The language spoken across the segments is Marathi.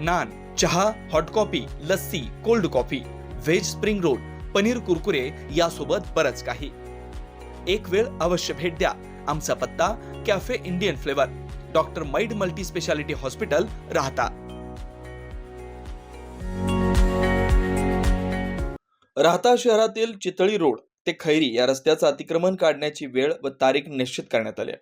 नान चहा hot coffee lassi cold coffee veg spring roll paneer kurkure यासोबत बरंच काही. एक वेळ अवश्य भेट द्या. आमचा पत्ता कॅफे इंडियन फ्लेवर डॉक्टर मैड multi speciality hospital Rahata. Rahata शहरातील चितळी रोड ते खैरी या रस्त्याचं अतिक्रमण काढण्याची वेळ व तारीख निश्चित करण्यात आली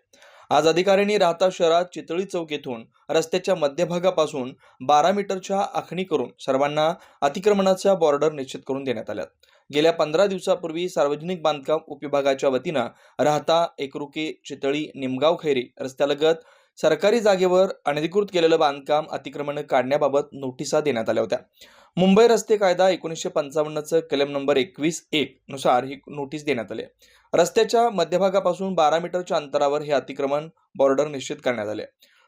आज अधिकाऱ्यांनी राहता शहरात चितळी चौक येथून रस्त्याच्या मध्यभागापासून बारा मीटरच्या आखणी करून सर्वांना अतिक्रमणाच्या बॉर्डर निश्चित करून देण्यात आल्या गेल्या पंधरा दिवसापूर्वी सार्वजनिक बांधकाम उपविभागाच्या वतीनं राहता एकरुके चितळी निमगाव खैरी रस्त्यालगत सरकारी जागेवर अनधिकृत केलेलं बांधकाम अतिक्रमण काढण्याबाबत नोटिसा देण्यात आल्या होत्या. मुंबई रस्ते कायदा एकोणीसशे पंचावन्नचं कलम नंबर एकवीस एक नुसार ही नोटीस देण्यात आली रस्त्याच्या मध्यभागापासून बारा मीटरच्या अंतरावर हे अतिक्रमण बॉर्डर निश्चित करण्यात आले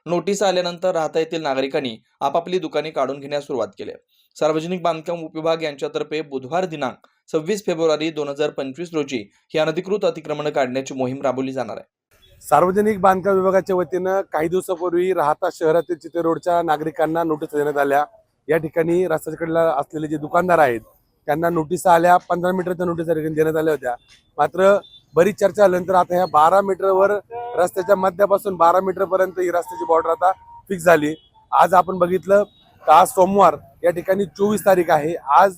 नोटीस आल्यानंतर राहता येथील नागरिकांनी आपापली दुकाने काढून घेण्यास सुरुवात केली सार्वजनिक बांधकाम उपविभाग यांच्यातर्फे बुधवार दिनांक सव्वीस फेब्रुवारी दोन हजार पंचवीस रोजी ही अनधिकृत अतिक्रमण काढण्याची मोहीम राबवली जाणार आहे. सार्वजनिक बांधकाम विभागाच्या वतीनं काही दिवसापूर्वी राहता शहरातील चिते रोडच्या नागरिकांना नोटीस देण्यात आल्या या ठिकाणी रस्त्याकडला असलेले जे दुकानदार आहेत त्यांना नोटीस आल्या पंधरा मीटरच्या नोटीस ठिकाणी देण्यात आल्या होत्या. मात्र बरीच चर्चा झाल्यानंतर आता ह्या बारा मीटरवर रस्त्याच्या मध्यापासून बारा मीटरपर्यंत ही रस्त्याची बॉर्डर आता फिक्स झाली. आज आपण बघितलं तर आज सोमवार या ठिकाणी चोवीस तारीख आहे. आज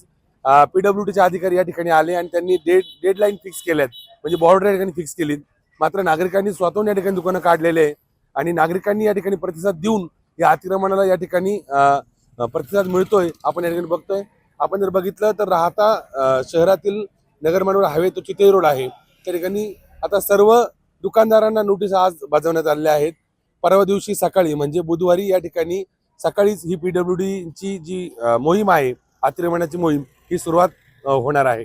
पीडब्ल्यूडीचे अधिकारी या ठिकाणी आले आणि त्यांनी डेड डेडलाईन फिक्स केल्यात. म्हणजे बॉर्डर या ठिकाणी फिक्स केली मात्र नागरिकांनी स्वतःहून या ठिकाणी दुकानं काढलेले आहे. आणि नागरिकांनी या ठिकाणी प्रतिसाद देऊन या अतिक्रमणाला या ठिकाणी प्रतिसाद मिळतोय आपण या ठिकाणी बघतोय. आपण जर बघितलं तर राहता शहरातील नगरमानवर हायवे तो चिते रोड आहे. त्या ठिकाणी आता सर्व दुकानदारांना नोटीस आज बजावण्यात आलेल्या आहेत. परवा दिवशी सकाळी म्हणजे बुधवारी या ठिकाणी सकाळीच ही पीडब्ल्यू ची जी मोहीम आहे अतिक्रमणाची मोहीम ही सुरुवात होणार आहे.